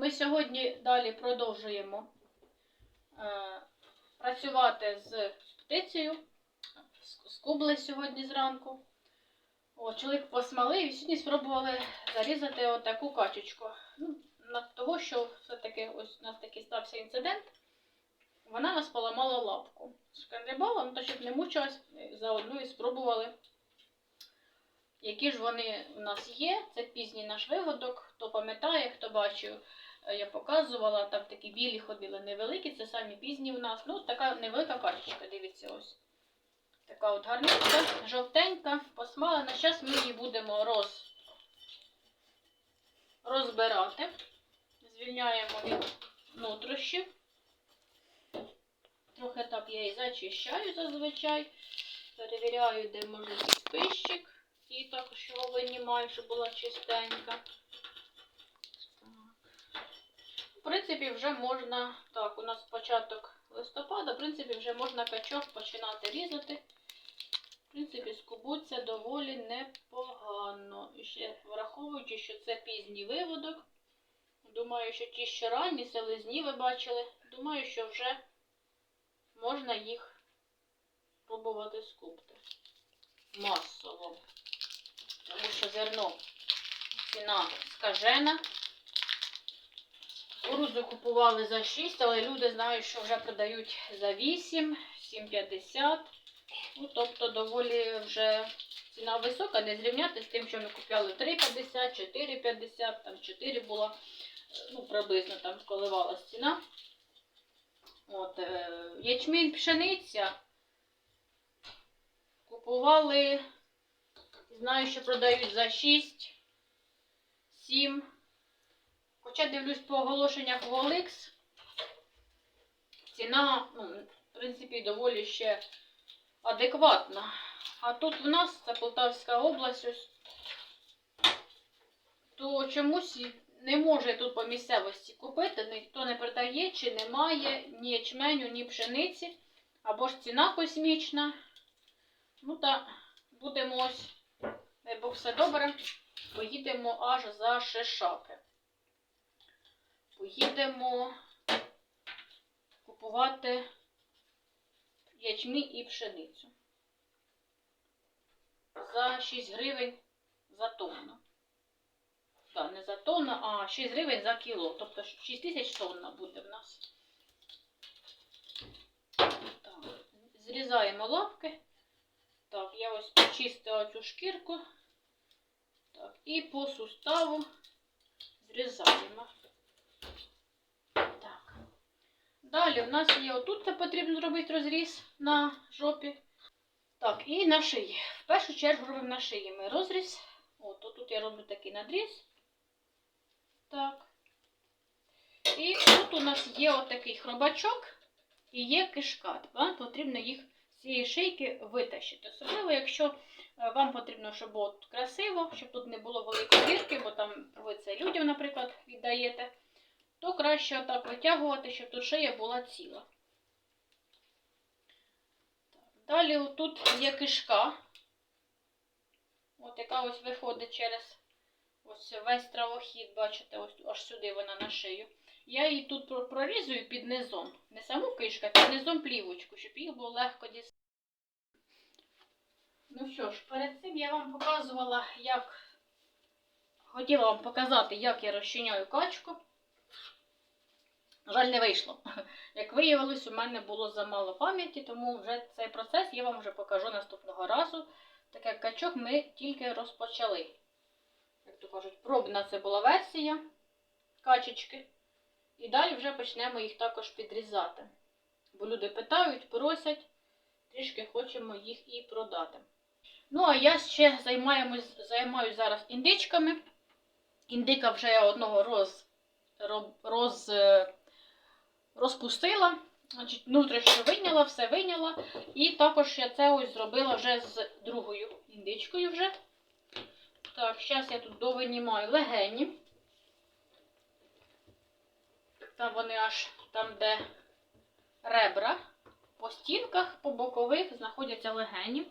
Ми сьогодні далі продовжуємо е, працювати з птицею. З- сьогодні зранку. О, чоловік посмалив і сьогодні спробували зарізати отаку качечку. Ну, на того, що все-таки ось у нас такий стався інцидент. Вона нас поламала лапку. Шкандибала, ну то щоб не мучилась, заодно і спробували які ж вони у нас є. Це пізній наш виводок. Хто пам'ятає, хто бачив, е, я показувала, там такі білі ходили невеликі, це самі пізні у нас. Ну, така невелика качечка, дивіться ось. Така от гарненька, жовтенька, посмалена. Зараз ми її будемо роз... розбирати. Звільняємо від нутрощів. Трохи так я її зачищаю зазвичай. Перевіряю, де може бути пищик. І також його винімаю, щоб була чистенька. В принципі, вже можна. Так, у нас початок листопада, в принципі, вже можна качок починати різати. В принципі, скубуться доволі непогано. Ще враховуючи, що це пізній виводок. Думаю, що ті, що ранні, селезні ви бачили. Думаю, що вже можна їх пробувати скупти. Масово тому що зерно ціна скажена. Кукурудзу купували за 6, але люди знають, що вже продають за 8, 7,50. Ну, тобто доволі вже ціна висока, не зрівняти з тим, що ми купляли 3,50, 4,50, там 4 була, ну, приблизно там коливалась ціна. От, е, ячмінь пшениця. Купували Знаю, що продають за 6, 7. Хоча дивлюсь по оголошеннях в OLX. Ціна, ну, в принципі, доволі ще адекватна. А тут в нас, це Полтавська область, ось, то чомусь не може тут по місцевості купити, ніхто не продає, чи немає ні ячменю, ні пшениці, або ж ціна космічна. Ну та будемо ось. Дай Бог все добре. Поїдемо аж за Шишаки. Поїдемо купувати ячмі і пшеницю. За 6 гривень за тонну. Так, не за тонну, а 6 гривень за кіло. Тобто 6 тисяч тонна буде в нас. Так, зрізаємо лапки. Так, я ось почистила цю шкірку. Так, і по суставу зрізаємо. Далі у нас є отут це потрібно зробити розріз на жопі. Так, і на шиї. В першу чергу робимо на шиї ми розріз. От, тут я роблю такий надріз. Так. І тут у нас є отакий хробачок і є кишка. Вам потрібно їх з цієї шийки витащити. Особливо, якщо е, вам потрібно, щоб було красиво, щоб тут не було великої дірки, бо там ви це людям, наприклад, віддаєте, то краще отак витягувати, щоб тут шия була ціла. Далі тут є кишка, от яка ось виходить через ось весь травохід, бачите, ось аж сюди вона на шию. Я її тут прорізую під низом. Не саму кишку, а під низом плівочку, щоб їх було легко дістати. Ну що ж, перед цим я вам показувала, як хотіла вам показати, як я розчиняю качку. На жаль, не вийшло. Як виявилось, у мене було замало пам'яті, тому вже цей процес я вам вже покажу наступного разу. Так як качок ми тільки розпочали. Як то кажуть, пробна це була версія качечки. І далі вже почнемо їх також підрізати. Бо люди питають, просять, трішки хочемо їх і продати. Ну, а я ще займаємось, займаюсь зараз індичками. Індика вже я одного роз, роз, е, розпустила. Значить, внутрішньо вийняла, все вийняла. І також я це ось зробила вже з другою індичкою вже. Так, зараз я тут довинімаю легені. Там вони аж там, де ребра. По стінках, по бокових знаходяться легені.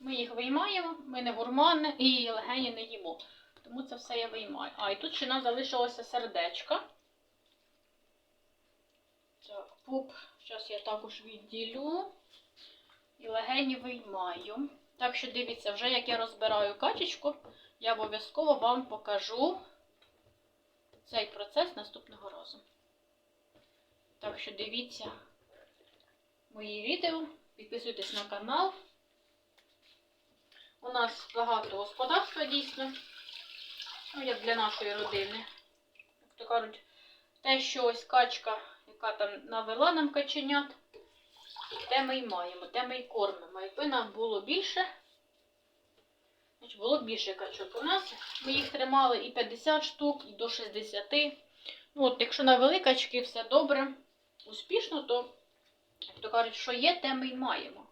Ми їх виймаємо, ми не гурмани і легені не їмо. Тому це все я виймаю. А, і тут ще нам залишилося сердечко. Так, пуп. Зараз я також відділю. І легені виймаю. Так що дивіться, вже як я розбираю качечку, я обов'язково вам покажу цей процес наступного разу. Так що дивіться мої відео, підписуйтесь на канал. У нас багато господарства дійсно. Ну, як для нашої родини. Як то кажуть, те, що ось качка, яка там навела нам каченят, те ми й маємо, те ми й кормимо. Якби нам було більше, значить було більше качок. У нас ми їх тримали і 50 штук, і до 60. Ну, от, якщо навели качки, все добре, успішно, то, як то кажуть, що є, те ми й маємо.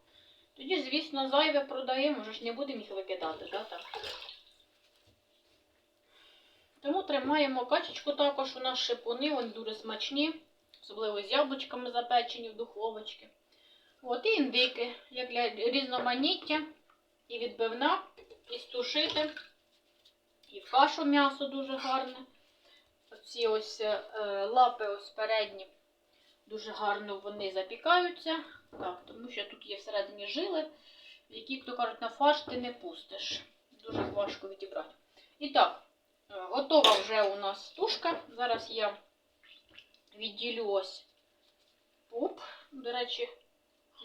Тоді, звісно, зайве продаємо, вже ж не будемо їх викидати, да, так? Тому тримаємо качечку також, у нас шипуни, вони дуже смачні, особливо з яблучками запечені в духовочці. От і індики, як для різноманіття, і відбивна, і стушити, і в кашу м'ясо дуже гарне. Оці ось е, лапи ось передні дуже гарно вони запікаються. Так, тому що тут є всередині жили, які, як то кажуть, на фарш ти не пустиш. Дуже важко відібрати. І так, е, готова вже у нас тушка. Зараз я відділю ось пуп. До речі,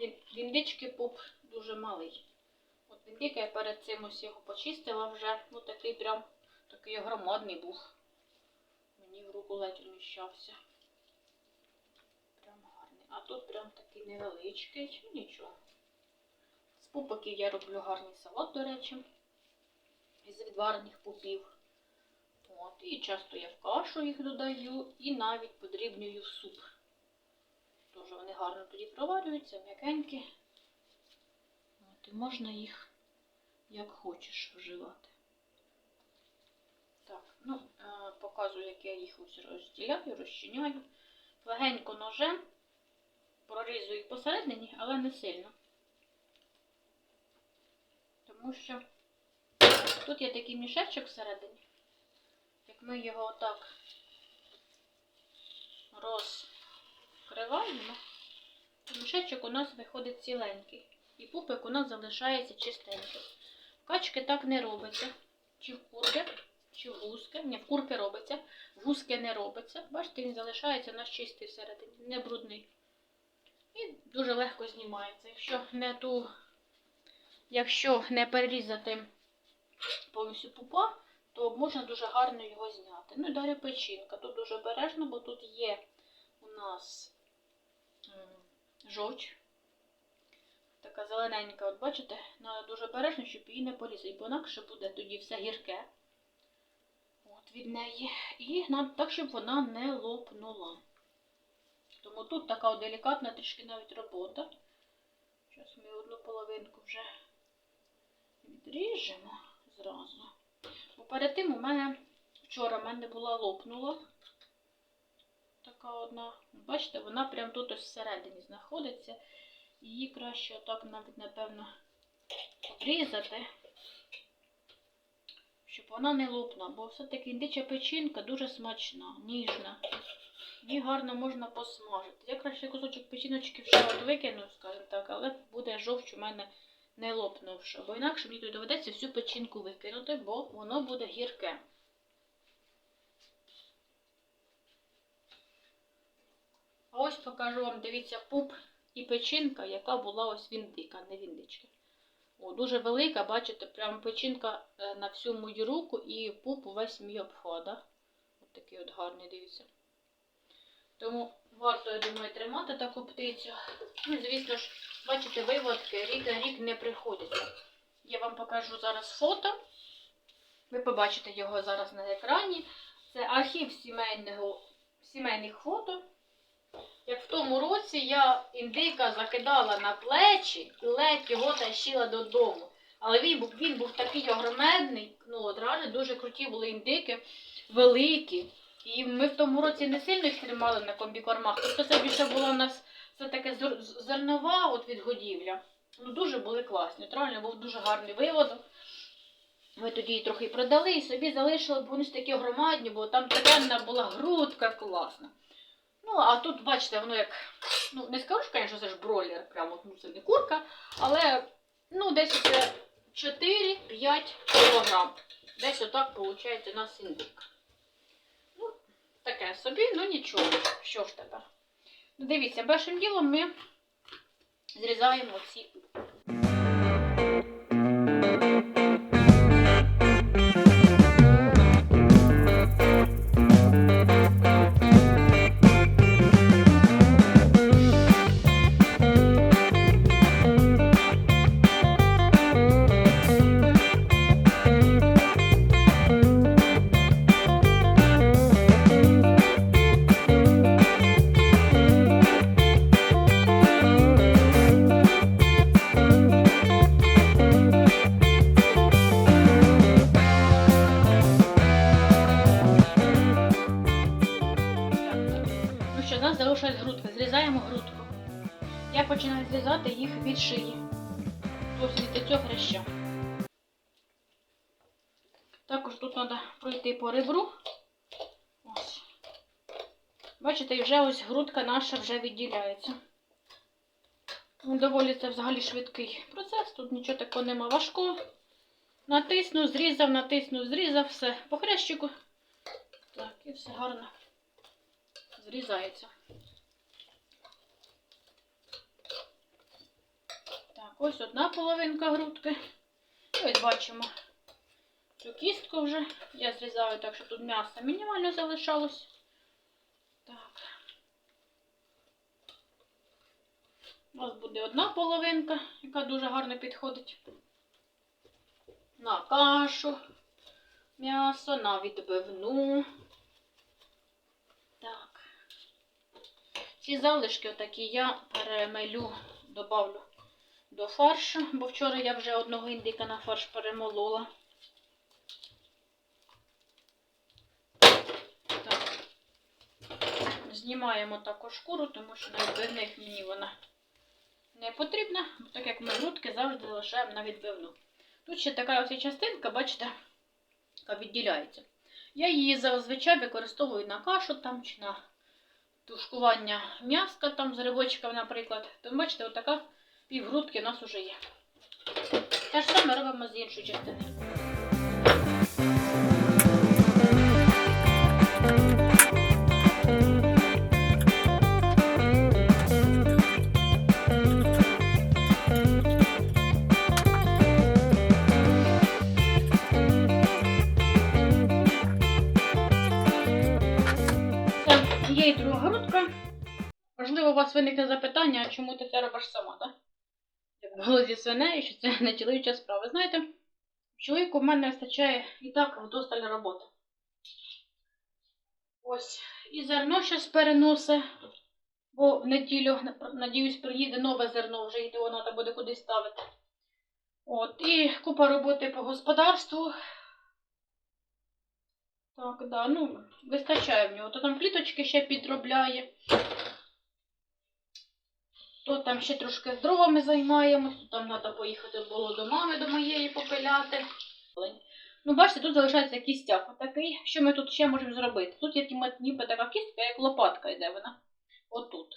він- віндички пуп дуже малий. От віндика я перед цим ось його почистила вже. Ну такий прям такий громадний був. Мені в руку ледь вміщався. Прям гарний. А тут прям такий невеличкий, ну нічого. З пупиків я роблю гарний салат, до речі, із відварених пупів. От, і часто я в кашу їх додаю і навіть подрібнюю в суп. Дуже вони гарно тоді проварюються, м'якенькі. І можна їх як хочеш вживати. Так, ну, е, показую, як я їх ось розділяю, розчиняю. Легенько ножем прорізую посередині, але не сильно. Тому що тут є такий мішечок всередині. Ми його отак розкриваємо, мішечок у нас виходить ціленький. І пупик у нас залишається чистенький. Качки так не робиться. Чи в курки, чи в гуски. Ні, в курки робиться, в гуски не робиться. Бачите, він залишається у нас чистий всередині, не брудний. І дуже легко знімається. Якщо не ту, якщо не перерізати повністю пупа, то можна дуже гарно його зняти. Ну і далі печінка. Тут дуже обережно, бо тут є у нас жовч. Така зелененька, от бачите, треба дуже обережно, щоб її не порізати, бо інакше буде тоді все гірке от від неї. І так, щоб вона не лопнула. Тому тут така делікатна трішки навіть робота. Зараз ми одну половинку вже відріжемо зразу. Бо перед тим у мене вчора в мене була лопнула. Така одна. Бачите, вона прям тут ось всередині знаходиться. Її краще отак навіть, напевно, обрізати, щоб вона не лопнула. Бо все-таки індича печінка дуже смачна, ніжна. Її гарно можна посмажити. Я краще кусочок печіночки вже от викину, скажімо так, але буде жовч у мене не лопнувши. Бо інакше мені тут доведеться всю печінку викинути, бо воно буде гірке. А ось покажу вам, дивіться, пуп і печінка, яка була ось віндика, не віндичка. О, дуже велика, бачите, прям печінка е, на всю мою руку і пуп увесь мій обхода. Ось такий от гарний, дивіться. Тому варто, я думаю, тримати таку птицю. Ну, звісно ж, бачите, виводки рік на рік не приходяться. Я вам покажу зараз фото. Ви побачите його зараз на екрані. Це архів сімейного, сімейних фото. Як в тому році я індика закидала на плечі і ледь його тащила додому. Але він він був такий огромедний, ну от реально дуже круті були індики, великі. І ми в тому році не сильно їх тримали на комбікормах. Тобто це більше було у нас це таке зер- зернова от відгодівля. Ну дуже були класні. Реально був дуже гарний виводок. Ми тоді її трохи продали і собі залишили, бо вони ж такі громадні, бо там така була грудка класна. Ну, а тут, бачите, воно як. Ну, не скажу, звісно, це ж бройлер, прямо ну, це не курка, але ну, десь це 4-5 кілограм. Десь отак виходить у нас індик. Таке собі, ну нічого. Що ж тепер? Ну, дивіться, першим ділом ми зрізаємо ці Я починаю зрізати їх від шиї. Тобто від цього хряща. Також тут треба пройти по ребру. Ось. Бачите, вже ось грудка наша вже відділяється. Доволі це взагалі швидкий процес, тут нічого такого нема важкого. Натиснув, зрізав, натиснув, зрізав, все по хрящику. Так, і все гарно зрізається. Так, ось одна половинка грудки. І ось бачимо цю кістку вже. Я зрізаю так, щоб тут м'ясо мінімально залишалось. Так. У нас буде одна половинка, яка дуже гарно підходить. На кашу, м'ясо, на відбивну. Так. Ці залишки отакі я перемелю, добавлю до фаршу, бо вчора я вже одного індика на фарш перемолола. Так. Знімаємо також шкуру, тому що на відбивних мені вона не потрібна, так як ми грудки завжди залишаємо на відбивну. Тут ще така ось частинка, бачите, яка відділяється. Я її зазвичай використовую на кашу там чи на тушкування м'яска там з грибочками, наприклад. То бачите, отака півгрудки у нас уже є. Те ж саме робимо з іншої частини. Є і друга грудка. Можливо, у вас виникне запитання, чому ти це робиш сама, так? Як було зі свинею, що це не чоловіча справа. Знаєте, чоловіку в мене вистачає і так вдосталь роботи. Ось, і зерно зараз переноси, бо в неділю, надіюсь, приїде нове зерно, вже його треба буде кудись ставити. От, і купа роботи по господарству. Так, да, ну, вистачає в нього. То там пліточки ще підробляє. То там ще трошки з дровами займаємось, то там треба поїхати було до мами, до моєї попиляти. Ну, бачите, тут залишається кістяк отакий. Що ми тут ще можемо зробити? Тут є ніби- така кістка, як лопатка йде вона. Отут.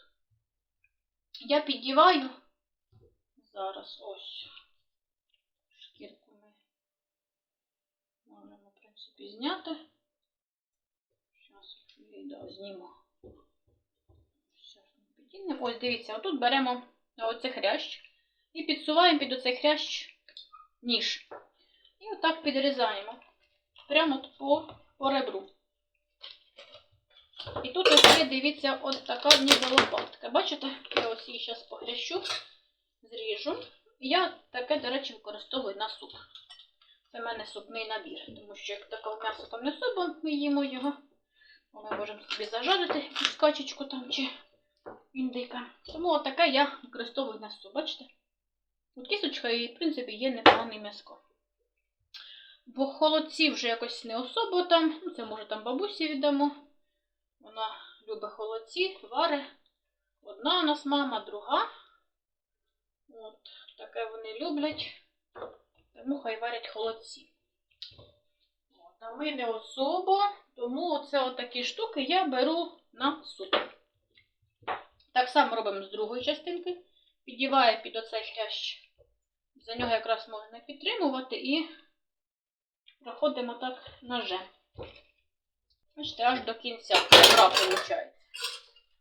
Я піддіваю. Зараз ось. Шкірку ми можемо, в принципі, зняти. Зараз да, зніму. Щас. Ось дивіться, отут беремо оцей хрящ і підсуваємо під оцей хрящ ніж. І отак підрізаємо. Прямо по, по ребру. І тут ось дивіться, от така ніби лопатка. Бачите? Я ось її зараз похрящу, зріжу. Я таке, до речі, використовую на суп. Це в мене супний набір, тому що як таке м'ясо там не супом, ми їмо його. Ми можемо собі зажарити качечку там чи індика. Тому отаке я використовую на бачите? От кісточка і, в принципі, є непоганий м'яско. Бо холодці вже якось не особо там. Ну, це може там бабусі віддамо. Вона любить холодці, вари. Одна у нас мама, друга. От, таке вони люблять. Тому хай варять холодці. От, а ми не особо, тому оце отакі штуки я беру на суп. Так само робимо з другої частинки. Підіваю під оцей хрящ. За нього якраз можна підтримувати і проходимо так ножем. Бачите, аж до кінця гра виходить.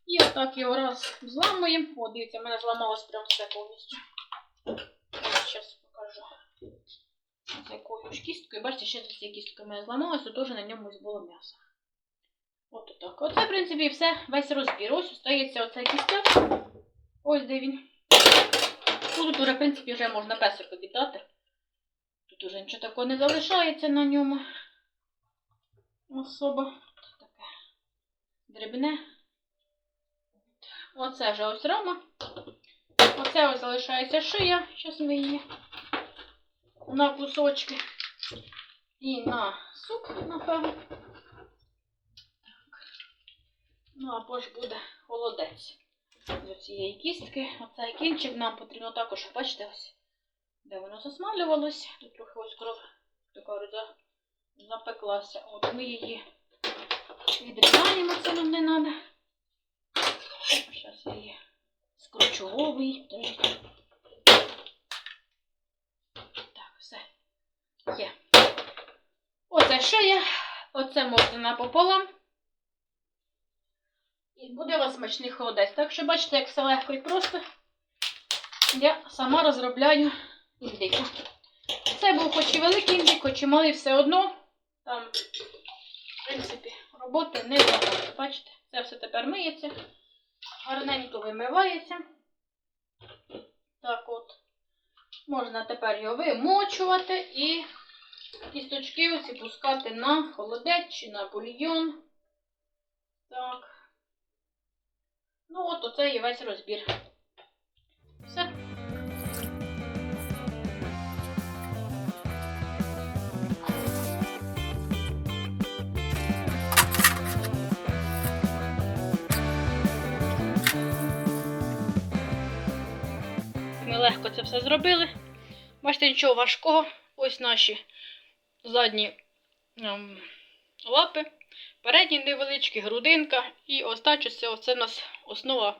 І отак його раз зламуємо. О, дивіться, в мене зламалось прям все повністю. Зараз покажу. З якою ж кісткою. Бачите, ще з цією кісткою в мене зламалось, то теж на ньому було м'ясо. От так. Оце, в принципі, все, весь розбір. Ось остається оцей кістяк. Ось де він. Тут уже, в принципі, вже можна песику віддати. Тут уже нічого такого не залишається на ньому. Особо. Таке дрібне. Оце вже ось рама. Оце ось залишається шия. Зараз ми її на кусочки. І на суп, напевно. Ну, або ж буде холодець з цієї кістки. Оцей кінчик нам потрібно також, бачите, ось, де воно засмалювалось. Тут трохи ось кров така за- запеклася. От ми її відрізаємо, це нам не треба. Зараз я її скручу головий. Так, все. Є. Оце шия. Оце можна напополам. І буде у вас смачний холодець. Так що бачите, як все легко і просто. Я сама розробляю індику. Це був хоч і великий індик, хоч і малий все одно. Там, в принципі, роботи не багато. Бачите, це все тепер миється. Гарненько вимивається. Так от. Можна тепер його вимочувати і кісточки оці пускати на холодець чи на бульйон. Так. Ну от оце і весь розбір. Все. Ми легко це все зробили. Бачите, нічого важкого. Ось наші задні ем, лапи. Передні невеличкі, грудинка. І остачу це оце у нас основа.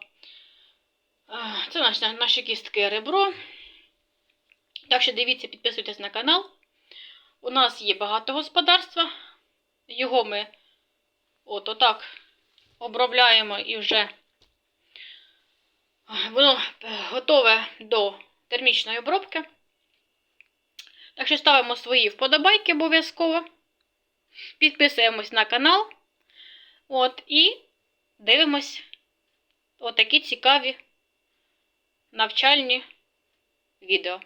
Це наш, наші кістки ребро. Так що дивіться, підписуйтесь на канал. У нас є багато господарства. Його ми от отак обробляємо і вже воно готове до термічної обробки. Так що ставимо свої вподобайки обов'язково. Підписуємось на канал. От, і дивимось отакі цікаві навчальні відео.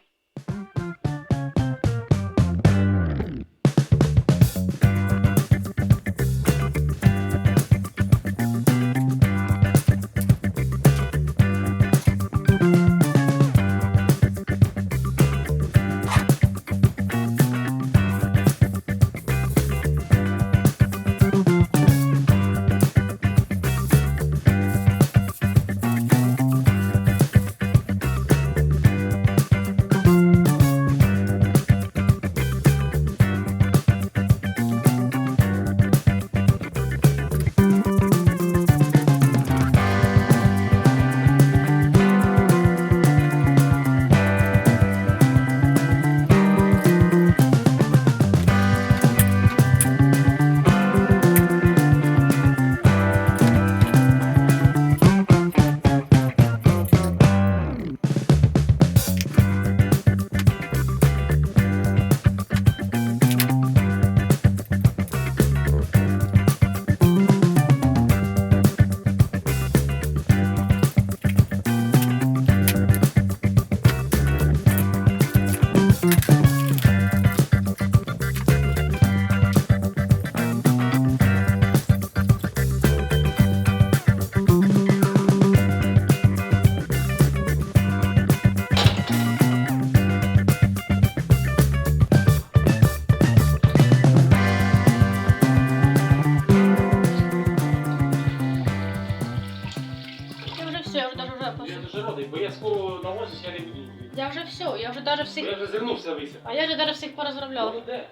Всіх. Я вже зернувся висів. А я вже даже всіх порозробляла. Ну, де?